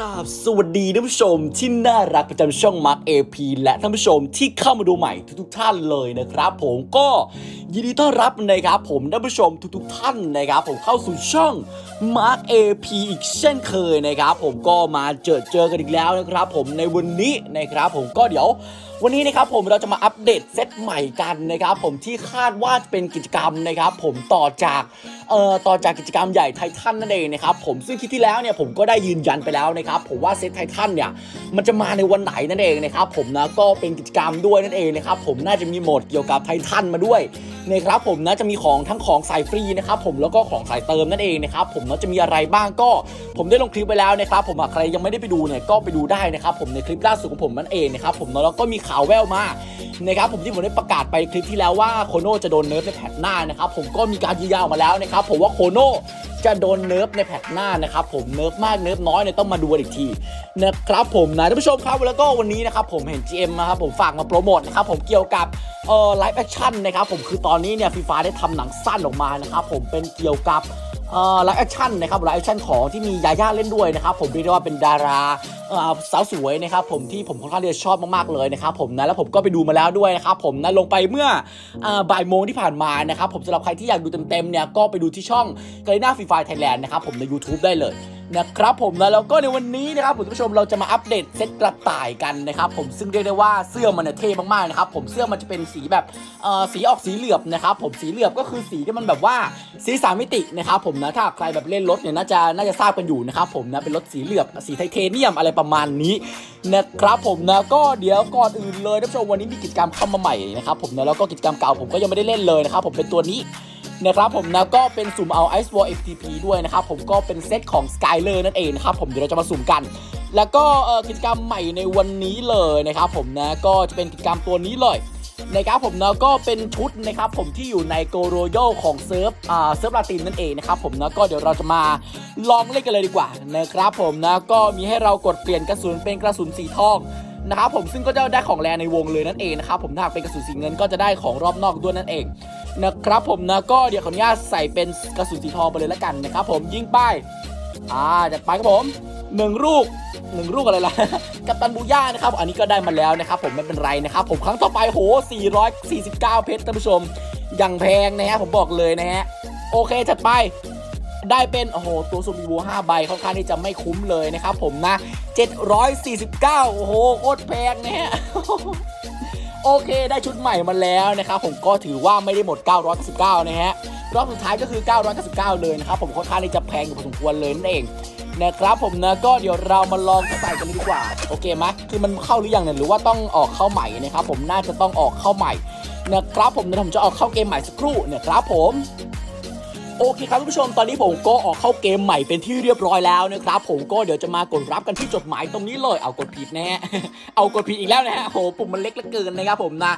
ราบสวัสดีท่านผู้ชมที่น่ารักประจำช่อง Mark AP และท่านผู้ชมที่เข้ามาดูใหม่ทุกๆท่านเลยนะครับผมก็ยินดีต้อนรับนะครับผมท่านผู้ชมทุกๆท่านนะครับผมเข้าสู่ช่อง Mark AP อีกเช่นเคยนะครับผมก็มาเจอเจอกันอีกแล้วนะครับผมในวันนี้นะครับผมก็เดี๋ยววันนี้นะครับผมเราจะมาอัปเดตเซตใหม่กันนะครับผมที่คาดว่าจะเป็นกิจกรรมนะครับผมต่อจาก เอ่อต่อจากกิจกรรมใหญ่ไททันนั่นเองนะครับผมซึ่งคลิปที่แล้วเนี่ยผมก็ได้ยืนยันไปแล้วนะครับผมว่าเซตไททันเนี่ยมันจะมาในวันไหนนั่นเองนะครับผมนะก็เป็นกิจกรรมด้วยนั่นเองนะครับผมน่าจะมีโหมดเกี่ยวกับไททันมาด้วย นะครับผมนะจะมีของทั้งของสายฟรีนะครับผมแล้วก็ของสายเติมนั่นเองนะครับผมนะจะมีอะไรบ้างก็ผมได้ลงคลิปไปแล้วนะครับผมใครยังไม่ได้ไปดูเนี่ยก็ไปดูได้นะครับผมในคลิปล่าสุดของผมนั่นเองนะครับผมเนาะแล้วก็มีข่าวแววมานะครับผมที่ผมได้ประกาศไปคลิปที่แล้วว่าโคโน่จะโดนเนิร์ฟในแพทหน้านะครับผมก็มีการยืนยันออกมาแล้วนะครับผมว่าโคโน่จะโดนเนิร์ฟในแพทหน้านะครับผมเนิร์ฟมากเนิร์ฟน้อยเนี่ยต้องมาดูอีกทีนะครับผมนะท่านผู้ชมครับแล้วก็วันนี้นะครับผมเห็น GM นะครับผมฝากมาโปรโมทนะครับผมเกี่ยวกับเอ่อไลฟ์แอคชั่นนะครับผมคือตอนนี้เนี่ยฟีฟาได้ทำหนังสั้นออกมานะครับผมเป็นเกี่ยวกับเอ่อไลฟ์แอคชั่นนะครับไลฟ์แอคชั่นของที่มียาย่าเล่นด้วยนะครับผมเรียกได้ว่าเป็นดารา สาวสวยนะครับผมที่ผมค่อนข้างที่จะชอบมากๆเลยนะครับผมนะแล้วผมก็ไปดูมาแล้วด้วยนะครับผมนะลงไปเมื่ออบ่ายโมงที่ผ่านมานะครับผมสำหรับใครที่อยากดูเต็มๆเนี่ยก็ไปดูที่ช่องก a รีนาฟรีไฟไทยแลนด์นะครับผมใน YouTube ได้เลยนะครับผมนะแล้วก็ในวันนี้นะครับผู้ชมเราจะมาอัปเดตเซตกระต่ายกันนะครับผมซึ่งเรียกได้ว่าเสื้อมันเนี่ยเท่มากๆนะครับผมเสื้อมันจะเป็นสีแบบสีออกสีเหลือบนะครับผมสีเหลือบก็คือสีที่มันแบบว่าสีสามมิตินะครับผมนะถ้าใครแบบเล่นรถเนี่ยน่าจะน่าจะทราบกันอยู่นะครับผมนะเป็นรถสีเหลือบสีไทเทเนียมอะไรประมาณนี้นะครับผมนะก็เดี๋ยวก่อนอื่นเลยท่านผู้ชมวันนี้มีกิจกรรมเข้ามาใหม่นะครับผมนะแล้วก็กิจกรรมเก่าผมก็ยังไม่ได้เล่นเลยนะครับผมเป็นตัวนี้นะครับผมนะก็เป็นสุ่มเอา Ice Wall FTP ด้วยนะครับผมก็เป็นเซตของ Skyler นั่นเองนะครับผมเดี๋ยวเราจะมาสุ่มกัน แล้วก็เอ่อกิจกรรมใหม่ในวันนี้เลยนะครับผมนะก็จะเป็นกิจกรรมตัวนี้เลย นะครับผมนะก็เป็นชุดนะครับผมที่อยู่ในโกโรโยของเซิร์ฟอ่าเซิร์ฟลาตินนั่นเองนะครับผมนะก็เดี๋ยวเราจะมาลองเล่นกันเลยดีกว่านะครับผมนะก็มีให้เรากดเปลี่ยนกระสุนเป็นกระสุนสีทองนะครับผมซึ่งก็จะได้ของแรในวงเลยนั่นเองนะครับผมถ้าเป็นกระสุนสีเงินก็จะได้ของรอบนอกด้วยนั่นเองนะครับผมนะก็เดี๋ยวขออนุญาตใส่เป็นกระสุนสีทองไปเลยละกันนะครับผมยิงไปอ่าจัดไปครับผม หนึ่งลูกหนึ่งลูกอะไรล่ะ กัปตันบูย่านะครับ อันนี้ก็ได้มาแล้วนะครับ ผมไม่เป็นไรนะครับ ผมครั้งต่อไปโห 449 เพชรท่านผู้ชม อย่างแพงนะฮะผมบอกเลยนะฮะ โอเคจัดไป ได้เป็น โอ้โห ตัวซูมิวัว5ใบค่อนข้างที่จะไม่คุ้มเลยนะครับผมนะ 749 โอ้โห โคตรแพงนะฮะโอเคได้ชุดใหม่มาแล้วนะครับผมก็ถือว่าไม่ได้หมด 999 นะฮะรอบสุดท้ายก็คือ 999 เลยนะครับผมค่อนข้างที่จะแพงอยู่พอสมควรเลยนั่นเอง นะครับผมนะก็เดี๋ยวเรามาลองใส่กันเลยดีกว่า โอเคไหมคือมันเข้าหรือยังเนี่ยหรือว่าต้องออกเข้าใหม่นะครับผมน่าจะต้องออกเข้าใหม่นะครับผมเดี๋ยวผมจะออกเข้าเกมใหม่สักครู่เนี่ยครับผมโอเคครับท่านผู้ชมตอนนี้ผมก็ออกเข้าเกมใหม่เป็นที่เรียบร้อยแล้วนะครับผมก็เดี๋ยวจะมากดรับกันที่จดหมายตรงนี้เลยเอากดผิดแนะฮะเอากดผิดอีกแล้วนะฮะโหปุ่มมันเล็กเหลือเกินนะครับผมนะ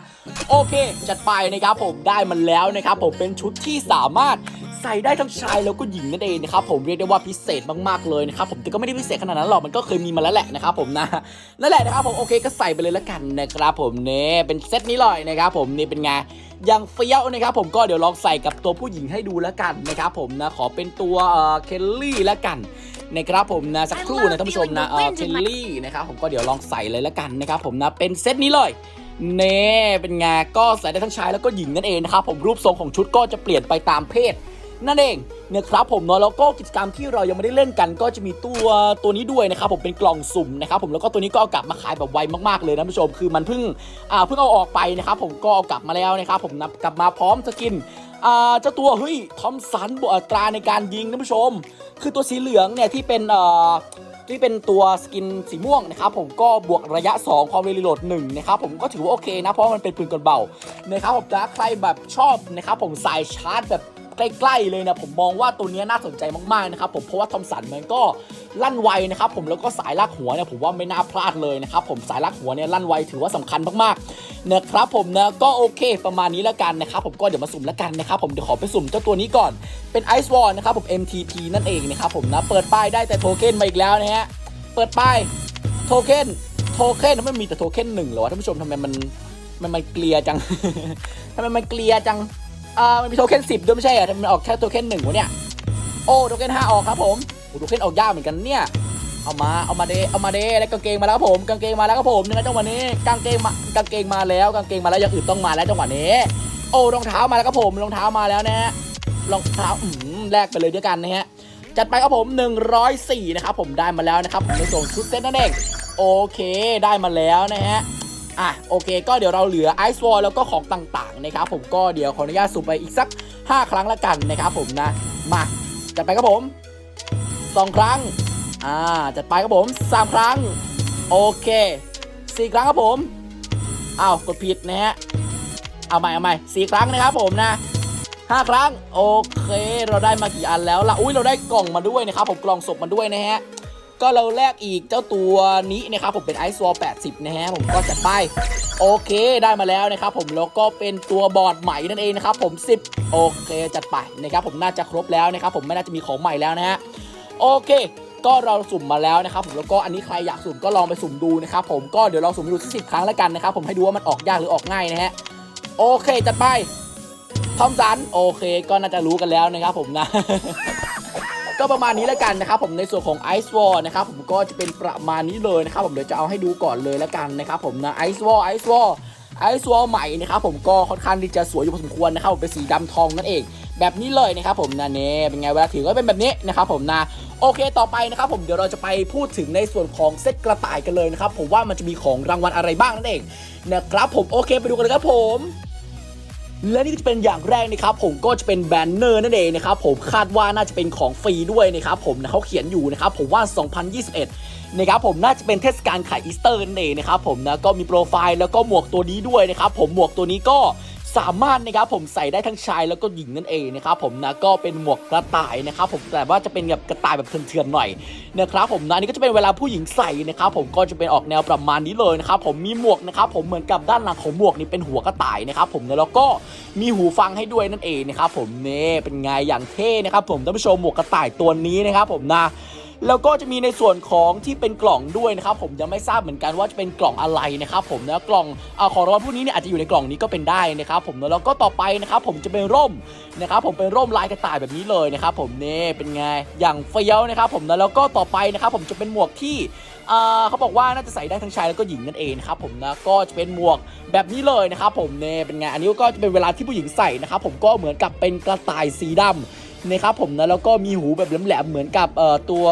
โอเคจัดไปนะครับผมได้มันแล้วนะครับผมเป็นชุดที่สามารถ ใส่ได้ทั้งชายแล้วก็หญิงนั่นเองนะครับผมเรียกได้ว่าพิเศษมากๆเลยนะครับผมแต่ก็ไม่ได้พิเศษขนาดนั้นหรอกมันก็เคยมีมาแล้วแหละนะครับผมนะนั่นแหละนะครับผมโอเคก็ใส่ไปเลยละกันนะครับผมเนี่ยเป็นเซตนี้เลยนะครับผมนี่เป็นไงยังเฟี้ยวนะครับผมก็เดี๋ยวลองใส่กับตัวผู้หญิงให้ดูแล้วกันนะครับผมนะขอเป็นตัวเอ่อเคลลี่แล้วกันนะครับผมนะสักครู่นะท่านผู้ชมนะเอ่อเคลลี่นะครับผมก็เดี๋ยวลองใส่เลยแล้วกันนะครับผมนะเป็นเซตนี้เลยเน่เป็นไงก็ใส่ได้ทั้งชายแล้วก็หญิงนั่นเองนะครับผมรูปทรงของชุดก็จะเปลี่ยนไปตามเพศ นั่นเองเนี่ยครับผมเนาะแล้วก็กิจกรรมที่เรายังไม่ได้เล่นกัน ก็จะมีตัวตัวนี้ด้วยนะครับผมเป็นกล่องสุ่มนะครับผมแล้วก็ตัวนี้ก็เอากลับมาขายแบบไวมากๆเลยนะท่านผู้ชมคือมันเพิ่งอ่าเพิ่งเอาออกไปนะครับผมก็เอากลับมาแล้วนะครับผมนับกลับมาพร้อมสกินอ่าเจ้าตัวเฮ้ยทอมสันบวกอัตราในการยิงท่านผู้ชม คือตัวสีเหลืองเนี่ยที่เป็นอ่อที่เป็นตัวสกินสีม่วงนะครับผมก็บวกระยะ 2 ความเร็วรีโหลด1นะครับผมก็ถือว่าโอเคนะ เพราะมันเป็นปืนกลเบานะครับผมถ้าใครแบบชอบนะครับผมสายชาร์จแบบ ใกล้ๆเลยนะผมมองว่าตัวนี้น่าสนใจมากๆนะครับผมเพราะว่าทอมสันมันก็ลั่นไวนะครับผมแล้วก็สายลากหัวเนี่ยผมว่าไม่น่าพลาดเลยนะครับผมสายลากหัวเนี่ยลั่นไวถือว่าสำคัญมากๆนะครับผมนะก็โอเคประมาณนี้แล้วกันนะครับผมก็เดี๋ยวมาสุ่มแล้วกันนะครับผมเดี๋ยวขอไปสุ่มเจ้าตัวนี้ก่อนเป็นไอซ์วอลนะครับผม MTP นั่นเองนะครับผมนะเปิดป้ายได้แต่โทเค็นมาอีกแล้วนะฮะเปิดป้ายโทเค็นโทเค็นทำไมมีแต่โทเค็นหนึ่งเหรอท่านผู้ชมทำไมมันมันมันเกลียจังทำไมมันเกลียจัง อ่ามันมีโทเค็นสิบด้วยไม่ใช่เหรอมันออกแค่โทเค็นหนึ่งวะเนี่ย โอ้โทเค็นห้าออกครับผมโอ้โทเค็นออกยากเหมือนกันเนี่ย เอามา เอามาเดเอามาเดแล้วกางเกงมาแล้วผมกางเกงมาแล้วครับผมยังไงจังหวะนี้กางเกงมากางเกงมาแล้วกางเกงมาแล้วอย่างอื่นต้องมาแล้วจังหวะนี้ โอ้รองเท้ามาแล้วครับผมรองเท้ามาแล้วนะฮะรองเท้าอืมแลกไปเลยด้วยกันนะฮะจัดไปครับผม 104 นะครับผมได้มาแล้วนะครับผมในส่งชุดเซตนั่นเองโอเคได้มาแล้วนะฮะ อะโอเค ก็เดี๋ยวเราเหลือไอซ์วอลแล้วก็ของต่างๆนะครับผมก็เดี๋ยวขออนุญาตสุ่มไปอีกสัก 5 ครั้งละกันนะครับผมนะ มาจัดไปครับผม 2 ครั้ง อ่าจัดไปครับผม 3 ครั้ง โอเค 4 ครั้งครับผมอ้าวกดผิดนะฮะเอาใหม่เอาใหม่สี่ครั้งนะครับผมนะห้าครั้ง โอเค เราได้มากี่อันแล้วล่ะอุ้ยเราได้กล่องมาด้วยนะครับผมกล่องศพมาด้วยนะฮะ ก็เราแลกอีกเจ้าตัวนี้นะครับผมเป็นไอซ์วอล80 นะฮะผมก็จัดไป โอเคได้มาแล้วนะครับผมแล้วก็เป็นตัวบอร์ดใหม่นั่นเองนะครับผม 10 โอเคจัดไปนะครับผมน่าจะครบแล้วนะครับผมไม่น่าจะมีของใหม่แล้วนะฮะโอเคก็เราสุ่มมาแล้วนะครับผมแล้วก็อันนี้ใครอยากสุ่มก็ลองไปสุ่มดูนะครับผมก็เดี๋ยวเราสุ่มดูสักสิบครั้งแล้วกันนะครับผมให้ดูว่ามันออกยากหรือออกง่ายนะฮะโอเคจัดไปทอมสันโอเค ก็น่าจะรู้กันแล้วนะครับผมนะ ก็ประมาณนี้แล้วกันนะครับผมในส่วนของ Ice Wall นะครับผมก็จะเป็นประมาณนี้เลยนะครับผมเดี๋ยวจะเอาให้ดูก่อนเลยแล้วกันนะครับผมนะ Ice Wall Ice Wall Ice Wall ใหม่นะครับผมก็ค่อนข้างที่จะสวยอยู่พอสมควรนะครับผมเป็นสีดำทองนั่นเอง แบบนี้เลยนะครับผมนะเน่เป็นไงเวลาถือก็เป็นแบบนี้นะครับผมนะโอเคต่อไปนะครับผมเดี๋ยวเราจะไปพูดถึงในส่วนของเซตกระต่ายกันเลยนะครับผมว่ามันจะมีของรางวัลอะไรบ้างนั่นเองนะครับผมโอเคไปดูกันเลยครับผม และนี่ก็จะเป็นอย่างแรกนะครับผมก็จะเป็นแบนเนอร์นั่นเองนะครับผมคาดว่าน่าจะเป็นของฟรีด้วยนะครับผมนะเขาเขียนอยู่นะครับผมว่า 2021นะครับผมน่าจะเป็นเทศกาลขายอีสเตอร์นั่นเองนะครับผมนะก็มีโปรไฟล์แล้วก็หมวกตัวนี้ด้วยนะครับผมหมวกตัวนี้ก็ สามารถนะครับผมใส่ได้ทั้งชายแล้วก็หญิงนั่นเองนะครับผมนะก็เป็นหมวกกระต่ายนะครับผมแต่ว่าจะเป็นแบบกระต่ายแบบเถื่อนๆหน่อยนะครับผมนะอันนี่ก็จะเป็นเวลาผู้หญิงใส่นะครับผมก็จะเป็นออกแนวประมาณนี้เลยนะครับผมมีหมวกนะครับผมเหมือนกับด้านหลังของหมวกนี่เป็นหัวกระต่ายนะครับผมแล้วก็มีหูฟังให้ด้วยนั่นเองนะครับผมเนี่เป็นไงอย่างเท่นะครับผมท่านผู้ชมหมวกกระต่ายตัวนี้นะครับผมนะ แล้วก็จะมีในส่วนของที่เป็นกล่องด้วยนะครับผมยังไม่ทราบเหมือนกันว่าจะเป็นกล่องอะไรนะครับผมนะกล่องอของรางวัลพวกนี้เนี่ยอาจจะอยู่ในกล่องนี้ก็เป็นได้นะครับผมนะแล้วก็ต่อไปนะครับผมจะเป็นร่มนะครับผมเป็นร่มลายกระต่ายแบบนี้เลยนะครับผมนี่เป็นไงอย่างเฟี้ยวนะครับผมนะแล้วก็ต่อไปนะครับผมจะเป็นหมวกที่เขาบอกว่าน่าจะใส่ได้ทั้งชายแล้วก็หญิงนั่นเองนะครับผมนะก็จะเป็นหมวกแบบนี้เลยนะครับผมเนี่ยเป็นไงอันนี้ก็จะเป็นเวลาที่ผู้หญิงใส่นะครับผมก็เหมือนกับเป็นกระต่ายสีดำ นะครับผมนะแล้วก็มีหูแบบแหลมๆเหมือนกับเอ่อตัว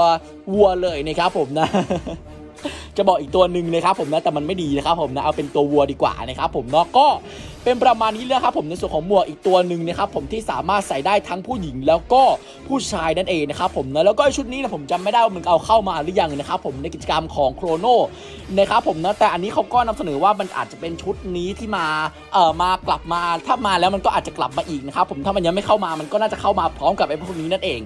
วัวเลยนะครับผมนะ จะบอกอีกตัวหนึ่งนะครับผมนะแต่มันไม่ดีนะครับผมนะเอาเป็นตัววัวดีกว่านะครับผมเนาะก็เป็นประมาณนี้เลยครับผมในส่วนของหมวกอีกตัวหนึ่งนะครับผมที่สามารถใส่ได้ทั้งผู้หญิงแล้วก็ผู้ชายนั่นเองนะครับผมนะแล้วก็ชุดนี้นะผมจำไม่ได้ว่ามันเอาเข้ามาหรือยังนะครับผมในกิจกรรมของโครโนนะครับผมนะแต่อันนี้เขาก็นำเสนอว่ามันอาจจะเป็นชุดนี้ที่มาเอ่อมากลับมาถ้ามาแล้วมันก็อาจจะกลับมาอีกนะครับผมถ้ามันยังไม่เข้ามามันก็น่าจะเข้ามาพร้อมกับไอ้พวกนี้นั่นเอง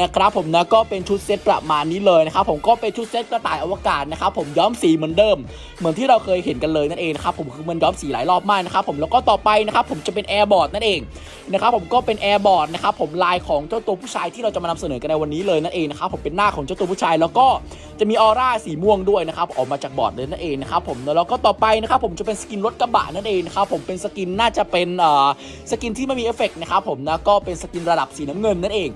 นะครับผมนะก็เป็นชุดเซตประมาณนี้เลยนะครับผมก็เป็นชุดเซตกระต่ายอวกาศนะครับผมย้อมสีเหมือนเดิม เหมือนที่เราเคยเห็นกันเลยนั่นเองนะครับผมคือมันย้อมสีหลายรอบมากนะครับผมแล้วก็ต่อไปนะครับผมจะเป็นแอร์บอร์ดนั่นเองนะครับผมก็เป็นแอร์บอร์ดนะครับผมลายของเจ้าตัวผู้ชายที่เราจะมานำเสนอกันในวันนี้เลยนั่นเองนะครับผมเป็นหน้าของเจ้าตัวผู้ชาย แล้วก็จะมีออร่าสีม่วงด้วยนะครับออกมาจากบอร์ดเลยนั่นเองนะครับผมแล้วก็ต่อไปนะครับผมจะเป็นสกินรถกระบะนั่นเองนะครับผมเป็นสกินน่าจะเป็นเอ่อสกินที่ไม่มีเอฟเฟกต์นะครับผมนะก็เป็นสกินระดับสีน้ำเงินนั่นเอง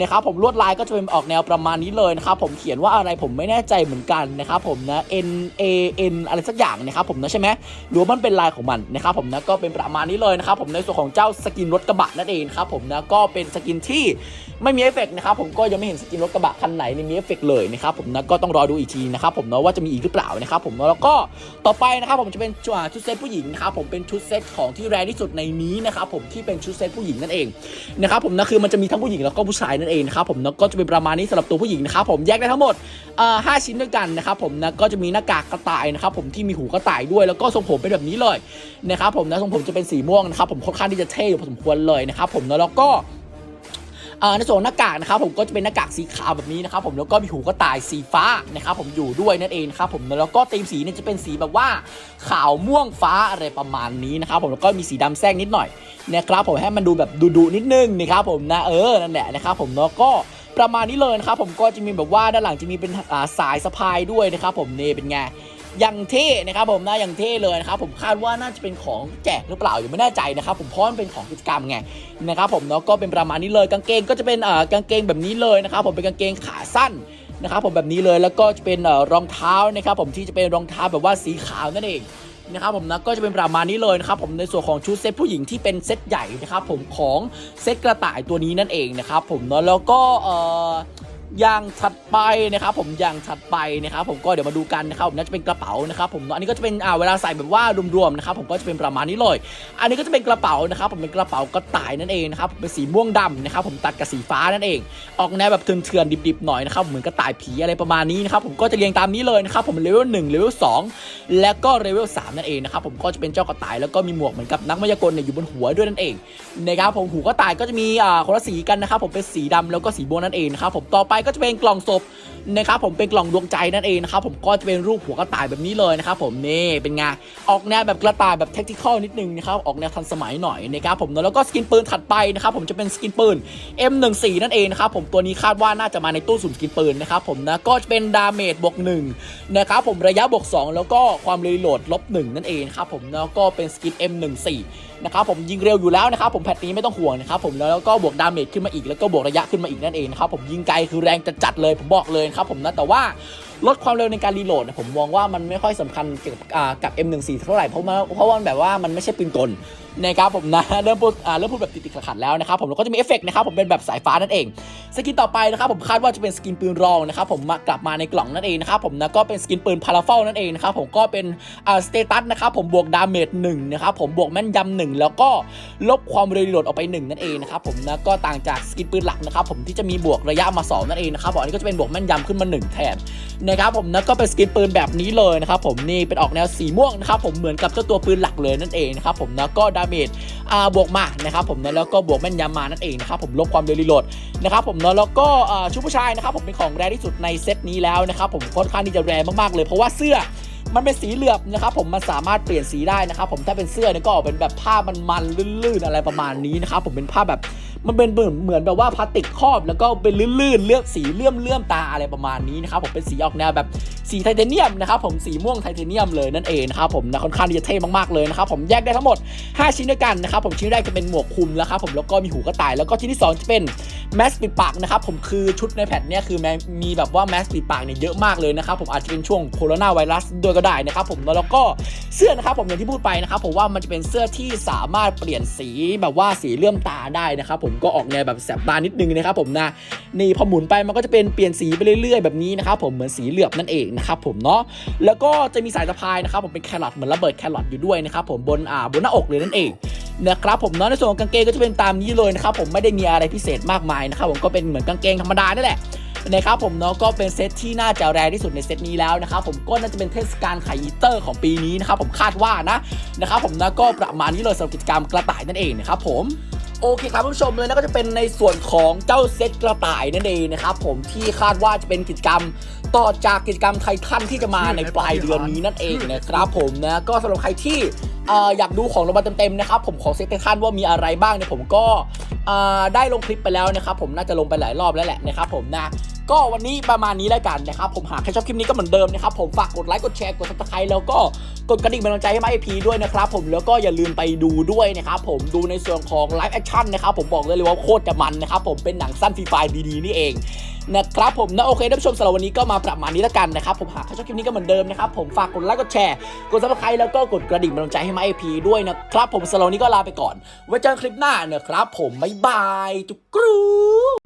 นะครับผมลวดลายก็จะเป็นออกแนวประมาณนี้เลยนะครับผมเขียนว่าอะไรผมไม่แน่ใจเหมือนกันนะครับผมนะ N A N อะไรสักอย่างนะครับผมนะใช่ไหมหรือว่ามันเป็นลายของมันนะครับผมนะก็เป็นประมาณนี้เลยนะครับผมในส่วนของเจ้าสกินรถกระบะนั่นเองครับผมนะก็เป็นสกินที่ไม่มีเอฟเฟกต์นะครับผมก็ยังไม่เห็นสกินรถกระบะคันไหนในมีเอฟเฟกต์เลยนะครับผมนะก็ต้องรอดูอีกทีนะครับผมนะว่าจะมีอีกหรือเปล่านะครับผมนะแล้วก็ต่อไปนะครับผมจะเป็นชุดเซตผู้หญิงนะครับผมเป็นชุดเซตของที่แรงที่สุดในนี้นะครับผมที่เป็นชุดเซตผู้หญิงนั่นเองนะครับผมนะคือมันจะมีทั้งผู้หญิงแล้วก็ผู้ชายนั่นเองนะครับผมนะก็จะเป็นประมาณนี้สำหรับตัวผู้หญิงนะครับผมแยกได้ทั้งหมดเอ่อห้าชิ้นด้วยกันนะครับผมนะก็็จะมีหน้ากากกระต่ายนะครับผมที่มีหูกระต่ายด้วย แล้วก็ทรงผมเป็นแบบนี้เลยนะครับผมนะทรงผมจะเป็นสีม่วงนะครับผมค่อนข้างที่จะเท่อยู่พอสมควรเลยนะครับผมนะแล้วก็ในส่วนหน้ากากนะครับผมก็จะเป็นหน้ากากสีขาวแบบนี้นะครับผมแล้วก็มีหูกระต่ายสีฟ้านะครับผมอยู่ด้วยนั่นเองนะครับผมแล้วก็ธีมสีเนี่ยจะเป็นสีแบบว่าขาวม่วงฟ้าอะไรประมาณนี้นะครับผมแล้วก็มีสีดำแทรกนิดหน่อยนะครับผมให้มันดูแบบดุๆนิดนึงนะครับผมนะเออนั่นแหละนะครับผมแล้วก็ ประมาณนี้เลยนะครับผมก็จะมีแบบว่าด้านหลังจะมีเป็นาสายสะพายด้วยนะครับผมเน่เป็นไงอย่างเท่นะครับผมนะอย่างเท่เลยนะครับผมคาดว่าน่าจะเป็นของแจกหรือเปล่ายังไม่แน่ใจนะครับผมเพราะมันเป็นของกิจกรรมไงนะครับผมเนาะก็เป็นประมาณนี้เลยกางเกงก็จะเป็นเอ่อกางเกงแบบนี้เลยนะครับผมเป็นกางเกงขาสั้นนะครับผมแบบนี้เลยแล้วก็จะเป็นรองเท้านะครับผมที่จะเป็นรองเท้าแบบว่าสีขาวนั่นเอง นะครับผมนะก็จะเป็นประมาณนี้เลยนะครับผมในส่วนของชุดเซตผู้หญิงที่เป็นเซตใหญ่นะครับผมของเซตกระต่ายตัวนี้นั่นเองนะครับผมเนาะแล้วก็เอ่อ อย่างถัดไปนะครับผมอย่างถัดไปนะครับผมก็เดี๋ยวมาดูกันนะครับผมน่าจะเป็นกระเป๋านะครับผมเนอะอันนี้ก็จะเป็นอ่าเวลาใส่แบบว่ารวมๆนะครับผมก็จะเป็นประมาณนี้เลย อันนี้ก็จะเป็นกระเป๋านะครับผมเป็นกระเป๋ากระต่ายนั่นเองนะครับเป็นสีม่วงดำนะครับผมตัดกับสีฟ้านั่นเอง ออกแนวแบบเถื่อนๆดิบๆหน่อยนะครับเหมือนกระต่ายผีอะไรประมาณนี้นะครับผมก็จะเรียงตามนี้เลยนะครับผมเลเวลหนึ่งเลเวลสองแล้วก็เลเวลสามนั่นเองนะครับผมก็จะเป็นเจ้ากระต่ายแล้วก็มีหมวกเหมือนกับนักมายากลเนี่ยอยู่บนหัวด้วยนั่นเองนะครับผมหูกระต่ายก็จะมีอ่าคนละสีกันนะครับผมเป็นสีดำแล้วก็สีม่วงนั่นเองนะครับผมต่อไปก็จะเป็นกล่องศพ นะครับผมเป็นกล่องดวงใจนั่นเองนะครับผมก็จะเป็นรูปหัวกระต่ายแบบนี้เลยนะครับผมนี่เป็นไงออกแนวแบบกระต่ายแบบเทคนิคอลนิดนึงนะครับออกแนวทันสมัยหน่อยนะครับผมแล้วก็สกินปืนถัดไปนะครับผมจะเป็นสกินปืน M14 นั่นเองนะครับผมตัวนี้คาดว่าน่าจะมาในตู้สุ่มสกินปืนนะครับผมนะก็จะเป็นดาเมจบวกหนึ่งนะครับผมระยะบวก 2 แล้วก็ความรีโหลดลบหนึ่งนั่นเองครับผมแล้วก็เป็นสกิน M14 นะครับผมยิงเร็วอยู่แล้วนะครับผมแพทนี้ไม่ต้องห่วงนะครับผมแล้วก็บวกดาเมจขึ้นมาอีกแล้วก็บวกระยะขึ้นมาอีกนั่นเองนะครับผมยิงไกลคือแรงจัดๆเลยผมบอกเลยครับผมนะแต่ว่าลดความเร็วในการรีโหลดนะผมมองว่ามันไม่ค่อยสำคัญเกี่ยวกับอ่ากับ M14 เท่าไหร่เพราะว่าเพราะว่ามันแบบว่ามันไม่ใช่ปืนกล นะครับผมนะเริ่มพูดเริ่มพูดแบบติดๆขัดๆแล้วนะครับผมแล้วก็จะมีเอฟเฟกต์นะครับผมเป็นแบบสายฟ้านั่นเองสกินต่อไปนะครับผมคาดว่าจะเป็นสกินปืนรองนะครับผมมากลับมาในกล่องนั่นเองนะครับผมนะก็เป็นสกินปืนพาราเฟลนั่นเองนะครับผมก็เป็นอ่าสเตตัสนะครับผมบวกดาเมจหนึ่งนะครับผมบวกแม่นยำหนึ่งแล้วก็ลบความเร็วรีโหลดออกไปหนึ่งนั่นเองนะครับผมนะก็ต่างจากสกินปืนหลักนะครับผมที่จะมีบวกระยะมาสองนั่นเองนะครับผมอันนี้ก็จะเป็นบวกแม่นยำขึ้นมาหนึ่งแทนนะครับผมนะก็เป็นสกินปืนแบบนี้เลยนะครับผมนี่เป็นออกแนวสีม่วงนะครับผมเหมือนกับเจ้าตัวปืนหลักเลยนั่นเองนะครับผมนะก็ดาเมจอ่าบวกมานะครับผมนะแล้วก็บวกแม่นยำมานั่นเองนะครับผมลบความเร็วรีโหลดนะครับผมเนาะแล้วก็อ่อชุดผู้ชายนะครับผมเป็นของแรงที่สุดในเซตนี้แล้วนะครับผมค่อนข้างที่จะแรงมากๆเลยเพราะว่าเสื้อมันเป็นสีเหลือบนะครับผมมันสามารถเปลี่ยนสีได้นะครับผมถ้าเป็นเสื้อเนี่ยก็ออกเป็นแบบผ้ามันมันๆลื่นๆอะไรประมาณนี้นะครับผมเป็นผ้าแบบ มันเป็นเหมือนเหมือนแบบว่าพลาสติกครอบแล้วก็เป็นลื่นๆเลือกสีเลื่อมเลื่อมตาอะไรประมาณนี้นะครับผมเป็นสีออกแนวแบบสีไทเทเนียมนะครับผมสีม่วงไทเทเนียมเลยนั่นเองนะครับผมนะค่อนข้างที่จะเท่มากๆเลยนะครับผมแยกได้ทั้งหมด 5 ชิ้นด้วยกันนะครับผมชิ้นแรกจะเป็นหมวกคลุมแล้วครับผมแล้วก็มีหูกระต่ายแล้วก็ชิ้นที่สองจะเป็น แมสปิดปากนะครับผมคือชุดในแผ่นเนี่ยคือมมีแบบว่าแมสปิดปากเนี่ยเยอะมากเลยนะครับผมอาจจะเป็นช่วงโคโรนาไวรัสด้วยก็ได้นะครับผมแล้วก็เสื้อนะครับผมอย่างที่พูดไปนะครับผมว่ามันจะเป็นเสื้อที่สามารถเปลี่ยนสีแบบว่าสีเลื่อมตาได้นะครับผมก็ออกแนวแบบแสบตานิดนึงนะครับผมนะนี่พอหมุนไปมันก็จะเป็นเปลี่ยนสีไปเรื่อยๆแบบนี้นะครับผมเหมือนสีเหลือบนั่นเองนะครับผมเนาะแล้วก็จะมีสายสะพายนะครับผมเป็นแครอทเหมือนระเบิดแครอทอยู่ด้วยนะครับผมบนอ่าบนหน้าอกเลยนั่นเอง นะครับผมเนาะในส่วนของกางเกงก็จะเป็นตามนี้เลยนะครับผมไม่ได้มีอะไรพิเศษมากมายนะครับผมก็เป็นเหมือนกางเกงธรรมดานั่แหละนะครับผมเนาะก็เป็นเซตที่น่าจะแรงที่สุดในเซตนี้แล้วนะครับผมก็น่าจะเป็นเทศกาลไข่อีเตอร์ของปีนี้นะครับผมคาดว่านะนะครับผมนะก็ประมาณนี้เลยสำหรับกิจกรรมกระต่ายนั่นเองนะครับผมโอเคครับผู้ชมเลยนะก็จะเป็นในส่วนของเจ้าเซตกระต่ายนั่นเองนะครับผมที่คาดว่าจะเป็นกิจกรรมต่อจากกิจกรรมไททันที่จะมาในปลายเดือนนี้นั่นเองนะครับผมนะก็สำหรับใครที่ อยากดูของรางวัลเต็มๆนะครับผมของเซตททันว่ามีอะไรบ้างเนี่ยผมก็ได้ลงคลิปไปแล้วนะครับผมน่าจะลงไปหลายรอบแล้วแหละนะครับผมนะก็วันนี้ประมาณนี้แล้วกันนะครับผมหากใครชอบคลิปนี้ก็เหมือนเดิมนะครับผมฝากกดไลค์กดแชร์กดซับสไครต์แล้วก็กดกระดิ่งเป็นกำลังใจให้มาไอพีด้วยนะครับผมแล้วก็อย่าลืมไปดูด้วยนะครับผมดูในส่วนของไลฟ์แอคชั่นนะครับผมบอกเลยเลยว่าโคตรจะมันนะครับผมเป็นหนังสั้นฟรีไฟล์ดีๆนี่เอง นะครับผมนะโอเคท่านผู้ชมสำหรับวันนี้ก็มาประมาณนี้แล้วกันนะครับผมหากใครชอบคลิปนี้ก็เหมือนเดิมนะครับผมฝากกดไลค์กดแชร์กดซับสไครต์แล้วก็กดกระดิ่งเป็นกำลังใจให้มาไอพีด้วยนะครับผมสำหรับวันนี้ก็ลาไปก่อน ไว้เจอกันคลิปหน้านะครับผมบ๊ายบายจุกกรู